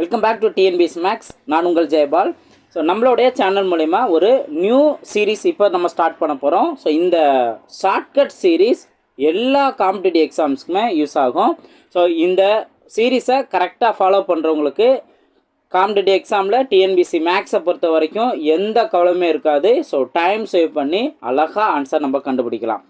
Welcome back to TNPS maths நான் உங்கள் Jayapal. So நம்மளுடைய சேனல் மூலிமா ஒரு நியூ சீரீஸ் இப்போ நம்ம ஸ்டார்ட் பண்ண போகிறோம் ஸோ இந்த ஷார்ட்கட் சீரீஸ் எல்லா காம்படிட்டிவ் எக்ஸாம்ஸ்க்குமே யூஸ் ஆகும். ஸோ இந்த சீரீஸை கரெக்டாக ஃபாலோ பண்ணுறவங்களுக்கு காம்படிட்டிவ் எக்ஸாமில் டிஎன்பிசி மேக்ஸை பொறுத்த வரைக்கும் எந்த கவலையுமே இருக்காது. ஸோ டைம் சேவ் பண்ணி அழகாக ஆன்சர் நம்ம கண்டுபிடிக்கலாம்.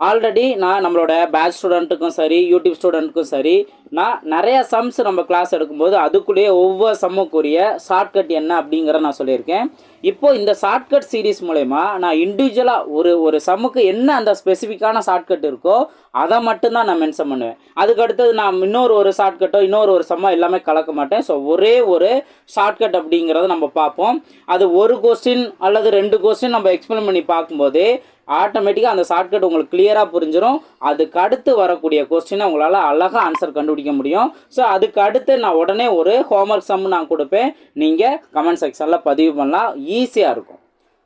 ஆல்ரெடி நான் நம்மளோட பேட்ச் ஸ்டூடெண்ட்டுக்கும் சரி யூடியூப் ஸ்டூடெண்ட்டுக்கும் சரி நான் நிறைய சம்ஸ் நம்ம கிளாஸ் எடுக்கும்போது அதுக்குள்ளேயே ஒவ்வொரு சம்முக்குரிய ஷார்ட்கட் என்ன அப்படிங்கிற நான் சொல்லியிருக்கேன். இப்போது இந்த ஷார்ட்கட் சீரீஸ் மூலயமா நான் இண்டிவிஜுவலாக ஒரு ஒரு சம்முக்கு என்ன அந்த ஸ்பெசிஃபிக்கான ஷார்ட்கட் இருக்கோ அதை மட்டும்தான் நான் மென்ஷன் பண்ணுவேன். அதுக்கு அடுத்தது நான் இன்னொரு ஒரு ஷார்ட்கட்டோ இன்னொரு ஒரு சம்மோ எல்லாமே கலக்க மாட்டேன். ஸோ ஒரே ஒரு ஷார்ட்கட் அப்படிங்கிறத நம்ம பார்ப்போம். அது ஒரு கொஸ்டின் அல்லது ரெண்டு கொஸ்டின் நம்ம எக்ஸ்பிளைன் பண்ணி பார்க்கும்போது ஆட்டோமேட்டிக்காக அந்த ஷார்ட்கட் உங்களுக்கு கிளியராக புரிஞ்சிடும் அதுக்கு அடுத்து வரக்கூடிய கொஸ்டினை உங்களால் அழகாக ஆன்சர் கண்டுபிடிக்க முடியும். ஸோ அதுக்கு அடுத்து நான் உடனே ஒரு ஹோம்ஒர்க் சம் நான் கொடுப்பேன். நீங்கள் கமெண்ட் செக்ஷனில் பதிவு பண்ணலாம். ஈஸியாக இருக்கும்.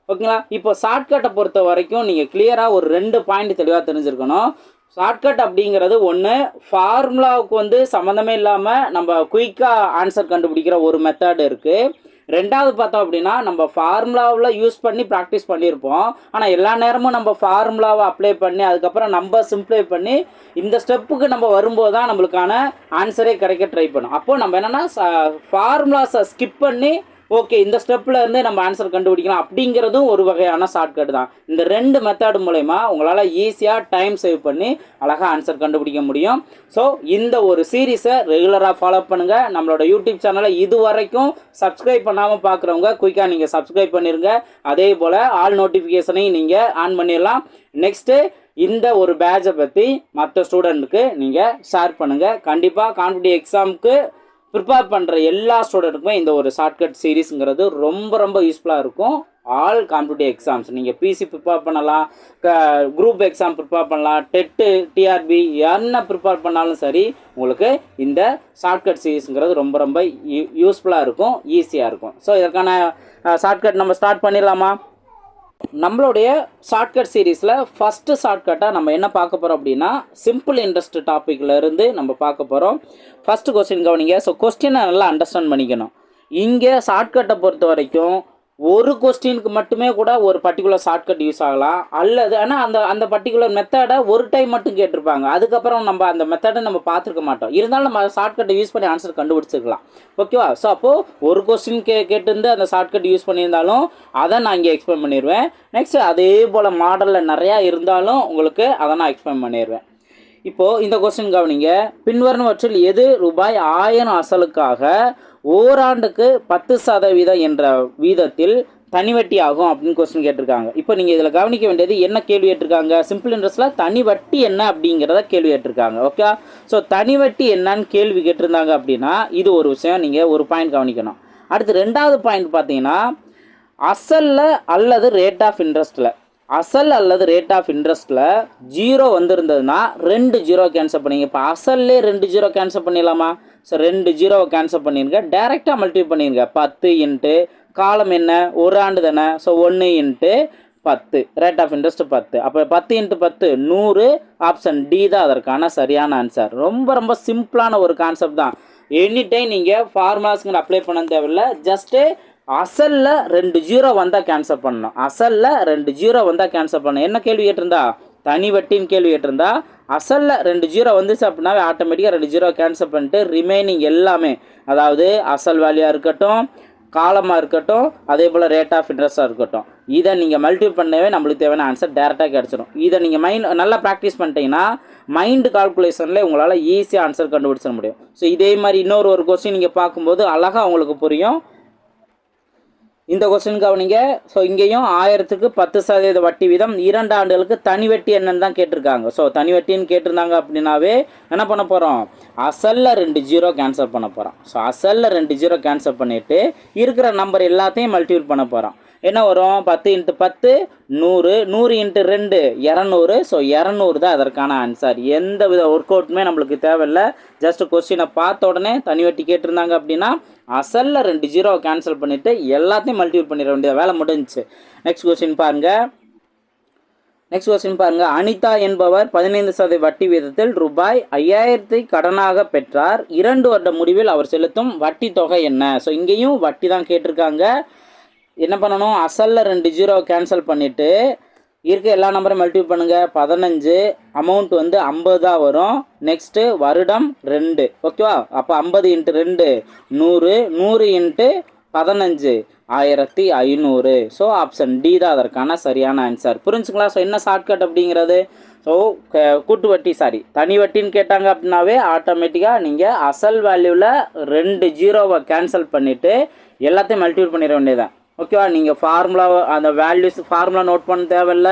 ஓகேங்களா இப்போ ஷார்ட்கட்டை பொறுத்த வரைக்கும் நீங்கள் கிளியராக ஒரு ரெண்டு பாயிண்ட் தெளிவாக தெரிஞ்சிருக்கணும். ஷார்ட்கட் அப்படிங்கிறது ஒன்று ஃபார்முலாவுக்கு வந்து சம்மந்தமே இல்லாமல் நம்ம குயிக்காக ஆன்சர் கண்டுபிடிக்கிற ஒரு மெத்தட் இருக்குது ரெண்டாவது பார்த்தோம் அப்படின்னா நம்ம ஃபார்முலாவில் யூஸ் பண்ணி ப்ராக்டிஸ் பண்ணியிருப்போம். ஆனால் எல்லா நேரமும் நம்ம ஃபார்முலாவை அப்ளை பண்ணி அதுக்கப்புறம் நம்ம சிம்ப்ளை பண்ணி இந்த ஸ்டெப்புக்கு நம்ம வரும்போது தான் நம்மளுக்கான ஆன்சரே கிடைக்க ட்ரை பண்ணும். அப்போது நம்ம என்னென்னா ஃபார்முலாஸை ஸ்கிப் பண்ணி ஓகே இந்த ஸ்டெப்பில் இருந்து நம்ம ஆன்சர் கண்டுபிடிக்கலாம். அப்படிங்கிறதும் ஒரு வகையான ஷார்ட்கட் தான். இந்த ரெண்டு மெத்தட் மூலயமா உங்களால் ஈஸியாக டைம் சேவ் பண்ணி அழகாக ஆன்சர் கண்டுபிடிக்க முடியும். ஸோ இந்த ஒரு சீரீஸை ரெகுலராக ஃபாலோ பண்ணுங்கள் நம்மளோட யூடியூப் சேனலை இது வரைக்கும் சப்ஸ்கிரைப் பண்ணாமல் பார்க்குறவங்க குயிக்காக நீங்கள் சப்ஸ்கிரைப் பண்ணிடுங்க அதே போல் ஆல் நோட்டிஃபிகேஷனையும் நீங்கள் ஆன் பண்ணிடலாம். நெக்ஸ்ட்டு இந்த ஒரு பேட்சை பற்றி மற்ற ஸ்டூடெண்ட்டுக்கு நீங்கள் ஷேர் பண்ணுங்கள் கண்டிப்பாக காம்படிட்டிவ் எக்ஸாமுக்கு ப்ரிப்பேர் பண்ணுற எல்லா ஸ்டூடெண்ட்டுக்குமே இந்த ஒரு ஷார்ட்கட் சீரீஸுங்கிறது ரொம்ப ரொம்ப யூஸ்ஃபுல்லாக இருக்கும். ஆல் காம்படிட்டிவ் எக்ஸாம்ஸ் நீங்கள் பிசி ப்ரிப்பேர் பண்ணலாம் க குரூப் எக்ஸாம் ப்ரிப்பேர் பண்ணலாம் டெட்டு டிஆர்பி என்ன ப்ரிப்பேர் பண்ணாலும் சரி உங்களுக்கு இந்த ஷார்ட்கட் சீரீஸுங்கிறது ரொம்ப ரொம்ப யூஸ்ஃபுல்லாக இருக்கும் ஈஸியாக இருக்கும். ஸோ இதற்கான ஷார்ட்கட் நம்ம ஸ்டார்ட் பண்ணிடலாமா? நம்மளுடைய ஷார்ட்கட் சீரீஸில் ஃபஸ்ட்டு ஷார்ட்கட்டாக நம்ம என்ன பார்க்க போகிறோம் அப்படின்னா சிம்பிள் இன்ட்ரெஸ்ட் டாப்பிக்கில் இருந்து நம்ம பார்க்க போகிறோம் ஃபஸ்ட்டு கொஸ்டின் கவனிங்க. ஸோ கொஸ்டினை நல்லா அண்டர்ஸ்டாண்ட் பண்ணிக்கணும். இங்கே ஷார்ட்கட்டை பொறுத்த வரைக்கும் ஒரு கொஸ்டினுக்கு மட்டுமே கூட ஒரு பர்டிகுலர் ஷார்ட்கட் யூஸ் ஆகலாம். அல்லது ஆனால் அந்த அந்த பர்டிகுலர் மெத்தடை ஒரு டைம் மட்டும் கேட்டிருப்பாங்க. அதுக்கப்புறம் நம்ம அந்த மெத்தடை நம்ம பார்த்துருக்க மாட்டோம். இருந்தாலும் நம்ம ஷார்ட்கட்டை யூஸ் பண்ணி ஆன்சர் கண்டுபிடிச்சிருக்கலாம். ஓகேவா ஸோ அப்போது ஒரு கொஸ்டின் கே கேட்டிருந்து அந்த ஷார்ட்கட் யூஸ் பண்ணியிருந்தாலும் அதை நான் இங்கே எக்ஸ்பிளைன் பண்ணிடுவேன் நெக்ஸ்ட் அதே போல் மாடலில் நிறையா இருந்தாலும் உங்களுக்கு அதை நான் எக்ஸ்பிளைன் பண்ணிடுவேன் இப்போது இந்த கொஸ்டின் கவனிங்க. பின்வருவற்றில் எது ரூபாய் ஆயிரம் அசலுக்காக ஓராண்டுக்கு பத்து சதவீதம் என்ற வீதத்தில் தனி வட்டி ஆகும் அப்படின்னு கொஸ்டின் கேட்டிருக்காங்க. இப்போ நீங்கள் இதில் கவனிக்க வேண்டியது என்ன கேள்வி கேட்டிருக்காங்க? சிம்பிள் இன்ட்ரெஸ்ட்டில் தனி வட்டி என்ன அப்படிங்கிறத கேள்வி கேட்டிருக்காங்க. ஓகே ஸோ தனி வட்டி என்னன்னு கேள்வி கேட்டிருந்தாங்க அப்படின்னா இது ஒரு விஷயம் நீங்கள் ஒரு பாயிண்ட் கவனிக்கணும். அடுத்து ரெண்டாவது பாயிண்ட் பார்த்தீங்கன்னா அசலில் அல்லது ரேட் ஆஃப் இன்ட்ரெஸ்ட்டில் அசல் அல்லது ரேட் ஆஃப் இன்ட்ரெஸ்ட்டில் ஜீரோ வந்திருந்ததுன்னா ரெண்டு ஜீரோ கேன்சல் பண்ணிங்க. இப்போ அசல்லே ரெண்டு ஜீரோ கேன்சல் பண்ணிடலாமா? ஸோ ரெண்டு ஜீரோவை கேன்சல் பண்ணிடுங்க டேரெக்டாக மல்டிபிள் பண்ணிடுங்க பத்து இன்ட்டு காலம் என்ன? ஒரு ஆண்டு தானே. ஸோ ஒன்று இன்ட்டு பத்து. ரேட் ஆஃப் இன்ட்ரெஸ்ட் பத்து. அப்போ பத்து இன்ட்டு பத்து நூறு. ஆப்ஷன் டி தான் அதற்கான சரியான ஆன்சர் ரொம்ப ரொம்ப சிம்பிளான ஒரு கான்செப்ட் தான். எனி டைம் நீங்கள் ஃபார்முலாஸ்க்கு அப்ளை பண்ண தேவையில்ல. ஜஸ்ட்டு அசலில் ரெண்டு ஜீரோ வந்தால் கேன்சல் பண்ணணும். அசலில் ரெண்டு ஜீரோ வந்தால் கேன்சல் பண்ணணும். என்ன கேள்வி கேட்டிருந்தா? தனி வட்டின்னு கேள்வி கேட்டிருந்தா? அசலில் ரெண்டு ஜீரோ வந்துச்சு அப்படின்னாவே ஆட்டோமேட்டிக்காக ரெண்டு ஜீரோ கேன்சல் பண்ணிட்டு ரிமைனிங் எல்லாமே அதாவது அசல் வேல்யூவாக இருக்கட்டும் காலமாக இருக்கட்டும் அதே போல் ரேட் ஆஃப் இன்ட்ரெஸ்ட்டாக இருக்கட்டும். இதை நீங்கள் மல்டிபிள் பண்ணவே நம்மளுக்கு தேவையான ஆன்சர் டேரெக்டாக கிடச்சிடும் இதை நீங்கள் மைண்ட் நல்லா ப்ராக்டிஸ் பண்ணிட்டீங்கன்னா மைண்டு கால்குலேஷனில் உங்களால் ஈஸியாக ஆன்சர் கண்டுபிடிச்சிட முடியும். ஸோ இதே மாதிரி இன்னொரு ஒரு கொஸ்டின் நீங்கள் பார்க்கும்போது அழகாக உங்களுக்கு புரியும். இந்த கொஸ்டின் கவனிங்க. ஸோ இங்கேயும் ஆயிரத்துக்கு பத்து சதவீத வட்டி வீதம் இரண்டு ஆண்டுகளுக்கு தனி வட்டி என்னன்னு தான் கேட்டிருக்காங்க. ஸோ தனி வட்டின்னு கேட்டிருந்தாங்க அப்படின்னாவே என்ன பண்ண போகிறோம் அசலில் ரெண்டு ஜீரோ கேன்சல் பண்ண போகிறோம் ஸோ அசலில் ரெண்டு ஜீரோ கேன்சல் பண்ணிவிட்டு இருக்கிற நம்பர் எல்லாத்தையும் மல்டிபிள் பண்ண போகிறோம் என்ன வரும்? பத்து இன்ட்டு பத்து நூறு. நூறு இன்ட்டு ரெண்டு இரநூறு. ஸோ இரநூறு தான் அதற்கான ஆன்சர் எந்த வித ஒர்க் அவுட்டுமே நம்மளுக்கு தேவையில்லை. ஜஸ்ட் கொஸ்டினை பார்த்த உடனே தனி வட்டி கேட்டிருந்தாங்க அப்படின்னா அசலில் ரெண்டு ஜீரோவை கேன்சல் பண்ணிவிட்டு எல்லாத்தையும் மல்டிபிள் பண்ணிட வேண்டிய வேலை முடிஞ்சுச்சு. நெக்ஸ்ட் கொஸ்டின் பாருங்கள் நெக்ஸ்ட் கொஸ்டின் பாருங்க. அனிதா என்பவர் பதினைந்து சதவீத வட்டி வீதத்தில் ரூபாய் ஐயாயிரத்தை கடனாக பெற்றார். இரண்டு வருட முடிவில் அவர் செலுத்தும் வட்டி தொகை என்ன? ஸோ இங்கேயும் வட்டி தான் கேட்டிருக்காங்க. என்ன பண்ணணும்? அசலில் ரெண்டு ஜீரோவை கேன்சல் பண்ணிவிட்டு இருக்க எல்லா நம்பரும் மல்டிபிள் பண்ணுங்கள் பதினஞ்சு அமௌண்ட் வந்து ஐம்பது தான் வரும். நெக்ஸ்ட்டு வருடம் ரெண்டு. ஓகேவா அப்போ ஐம்பது இன்ட்டு ரெண்டு நூறு. நூறு இன்ட்டு பதினஞ்சு ஆயிரத்தி ஐநூறு. ஸோ ஆப்ஷன் டி தான் அதற்கான சரியான ஆன்சர் புரிஞ்சுங்களா? ஸோ என்ன ஷார்ட்கட் அப்படிங்கிறது? ஸோ கூட்டு வட்டி சாரி தனி வட்டின்னு கேட்டாங்க அப்படின்னாவே ஆட்டோமேட்டிக்காக நீங்கள் அசல் வேல்யூவில் ரெண்டு ஜீரோவை கேன்சல் பண்ணிவிட்டு எல்லாத்தையும் மல்டிபிள் பண்ணிட வேண்டியதான் ஓகேவா நீங்கள் ஃபார்முலா அந்த வேல்யூஸ் ஃபார்முலா நோட் பண்ண தேவையில்ல.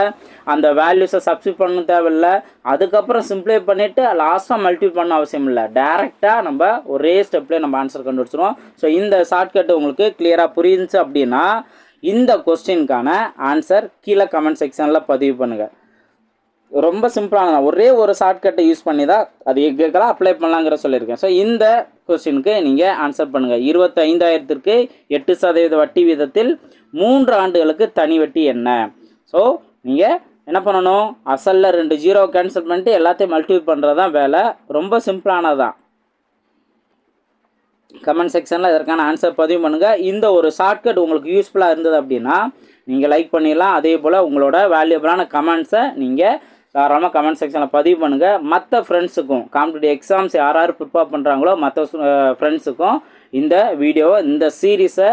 அந்த வேல்யூஸை சப்ஸ்டியூட் பண்ண தேவையில்ல. அதுக்கப்புறம் சிம்ப்ளை பண்ணிவிட்டு லாஸ்ட்டாக மல்டிபிள் பண்ண அவசியம் இல்லை. டேரெக்டாக நம்ம ஒரே ஸ்டெப்லேயே நம்ம ஆன்சர் கண்டுபிடிச்சிருவோம். ஸோ இந்த ஷார்ட்கட் உங்களுக்கு கிளியராக புரியுந்துச்சு அப்படின்னா இந்த கொஸ்டினுக்கான ஆன்சர் கீழே கமெண்ட் செக்ஷனில் பதிவு பண்ணுங்கள் ரொம்ப சிம்பிளானதான் ஒரே ஒரு ஷார்ட்கட்டை யூஸ் பண்ணி தான் அது எங்கெல்லாம் அப்ளை பண்ணலாங்கிற சொல்லியிருக்கேன். ஸோ இந்த கொஸ்டினுக்கு நீங்கள் ஆன்சர் பண்ணுங்கள் இருபத்தி ஐந்தாயிரத்திற்கு எட்டு சதவீத வட்டி வீதத்தில் மூன்று ஆண்டுகளுக்கு தனி வட்டி என்ன? ஸோ நீங்கள் என்ன பண்ணணும்? அசலில் ரெண்டு ஜீரோ கேன்சல் பண்ணிட்டு எல்லாத்தையும் மல்டிபிள் பண்ணுறது தான் வேலை. ரொம்ப சிம்பிளானது தான் கமெண்ட் செக்ஷனில் இதற்கான ஆன்சர் பதிவு பண்ணுங்கள் இந்த ஒரு ஷார்ட்கட் உங்களுக்கு யூஸ்ஃபுல்லாக இருந்தது அப்படின்னா நீங்கள் லைக் பண்ணிடலாம். அதே போல் உங்களோட வேல்யூபிளான கமெண்ட்ஸை நீங்கள் தாராளமாக கமெண்ட் செக்ஷனில் பதிவு பண்ணுங்கள் மற்ற ஃப்ரெண்ட்ஸுக்கும் காம்படிட்டிவ் எக்ஸாம்ஸ் யார் யார் ப்ரிப்பேர் பண்ணுறாங்களோ மற்ற ஃப்ரெண்ட்ஸுக்கும் இந்த வீடியோவை இந்த சீரீஸை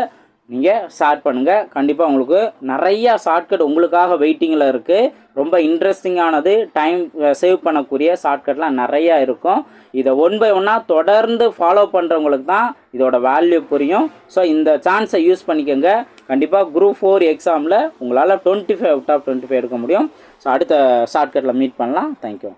நீங்கள் ஸ்டார்ட் பண்ணுங்கள் கண்டிப்பாக உங்களுக்கு நிறையா ஷார்ட்கட் உங்களுக்காக வெயிட்டிங்கில் இருக்குது ரொம்ப இன்ட்ரெஸ்டிங்கானது டைம் சேவ் பண்ணக்கூடிய ஷார்ட்கட்லாம் நிறையா இருக்கும். இதை ஒன் பை ஒன்னாக தொடர்ந்து ஃபாலோ பண்ணுறவங்களுக்கு தான் இதோட வேல்யூ புரியும். ஸோ இந்த சான்ஸை யூஸ் பண்ணிக்கோங்க. கண்டிப்பாக குரூப் ஃபோர் எக்ஸாமில் உங்களால் twenty five out of twenty five எடுக்க முடியும். ஸோ அடுத்த ஷார்ட்கட்டில் மீட் பண்ணலாம். தேங்க்யூ